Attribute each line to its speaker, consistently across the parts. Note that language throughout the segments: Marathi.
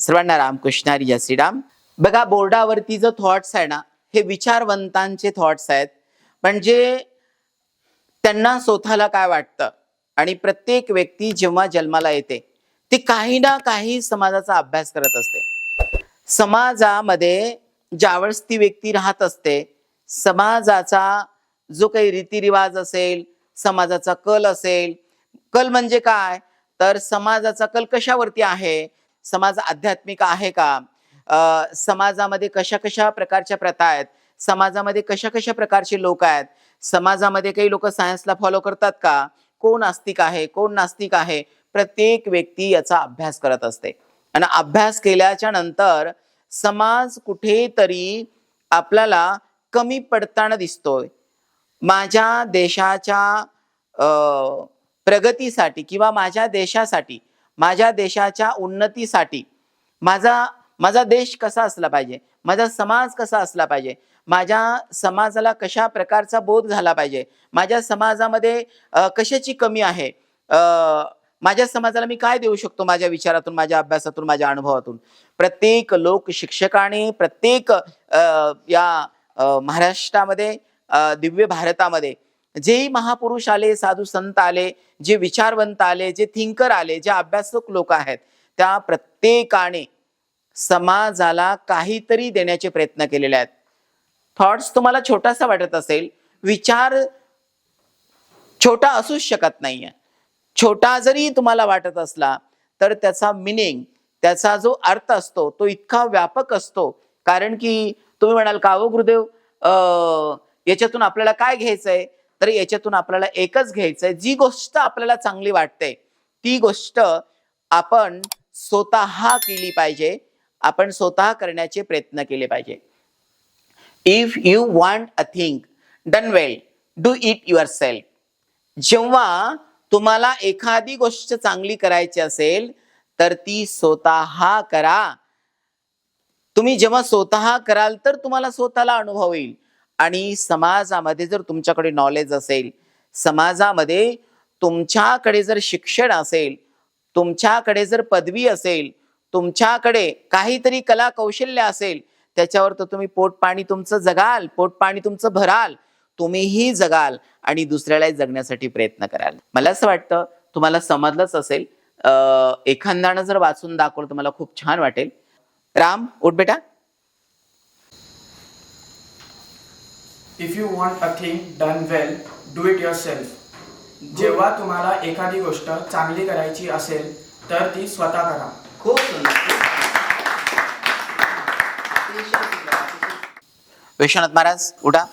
Speaker 1: सर्वांना रामकृष्णारी जय श्रीराम. बघा बोर्डावरती जो थॉट्स आहे ना हे विचारवंतांचे थॉट्स आहेत. म्हणजे त्यांना स्वतःला काय वाटतं? आणि प्रत्येक व्यक्ती जेव्हा जन्माला येते ती काही ना काही समाजाचा अभ्यास करत असते. समाजामध्ये ज्यावेळेस ती व्यक्ती राहत असते समाजाचा जो काही रीतिरिवाज असेल समाजाचा कल असेल कल म्हणजे काय? तर समाजाचा कल कशावरती आहे? समाज आध्यात्मिक आहे का? समाजामध्ये कशा कशा प्रकारच्या प्रथा आहेत? समाजामध्ये कशा कशा प्रकारचे लोक आहेत? समाजामध्ये काही लोक सायन्सला फॉलो करतात का? कोण आस्तिक आहे? कोण नास्तिक आहे? प्रत्येक व्यक्ती याचा अभ्यास करत असते. आणि अभ्यास केल्याच्यानंतर समाज कुठेतरी आपल्याला कमी पडताना दिसतोय. माझ्या देशाच्या प्रगतीसाठी किंवा माझ्या देशासाठी माझ्या देशाच्या उन्नतीसाठी माझा माझा देश कसा असला पाहिजे? माझा समाज कसा असला पाहिजे? माझ्या समाजाला कशा प्रकारचा बोध झाला पाहिजे? माझ्या समाजामध्ये कशाची कमी आहे? माझ्या समाजाला मी काय देऊ शकतो माझ्या विचारातून माझ्या अभ्यासातून माझ्या अनुभवातून? प्रत्येक लोक शिक्षकाने प्रत्येक या महाराष्ट्रामध्ये दिव्य भारतामध्ये जेही महापुरुष आले साधू संत आले जे विचारवंत आले जे थिंकर आले जे अभ्यासक लोक आहेत त्या प्रत्येकाने समाजाला काहीतरी देण्याचे प्रयत्न केलेले आहेत. थॉट्स तुम्हाला छोटासा वाटत असेल विचार छोटा असूच शकत नाहीये. छोटा जरी तुम्हाला वाटत असला तर त्याचा मिनिंग त्याचा जो अर्थ असतो तो इतका व्यापक असतो. कारण की तुम्ही म्हणाल का "अहो गुरुदेव अं, याच्यातून आपल्याला काय घ्यायचंय? तर याच्यातून आपल्याला एकच घ्यायचंय. जी गोष्ट आपल्याला चांगली वाटते ती गोष्ट आपण स्वतः केली पाहिजे. आपण स्वतः करण्याचे प्रयत्न केले पाहिजे. If you want a thing done well do it yourself जेव्हा तुम्हाला एखादी गोष्ट चांगली करायची असेल तर ती स्वतः करा. तुम्ही जेव्हा स्वतः कराल तर तुम्हाला स्वतःला अनुभव येईल. आणि समाजामध्ये जर तुमच्याकडे नॉलेज असेल समाजामध्ये तुमच्याकडे जर शिक्षण असेल तुमच्याकडे जर पदवी असेल तुमच्याकडे काहीतरी कला कौशल्य असेल त्याच्यावर तर तुम्ही पोट पाणी तुमचं जगाल पोट पाणी तुमचं भराल तुम्हीही जगाल आणि दुसऱ्यालाही जगण्यासाठी प्रयत्न कराल. मला असं वाटतं तुम्हाला समजलंच असेल. एखाद्यानं जर वाचून दाखवलं तर मला खूप छान वाटेल. राम उठ बेटा.
Speaker 2: If you want a thing done well do it yourself जेव्हा तुम्हाला एखादी गोष्ट चांगली करायची असेल तर ती स्वतः करा.
Speaker 1: खूप सुंदर. विश्वनाथ महाराज उठा.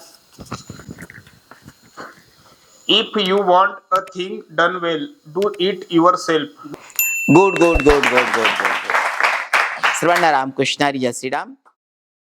Speaker 3: If you want a thing done well, do it yourself.
Speaker 1: Good good good good good good सर्वांना रामकृष्णारी श्रीराम.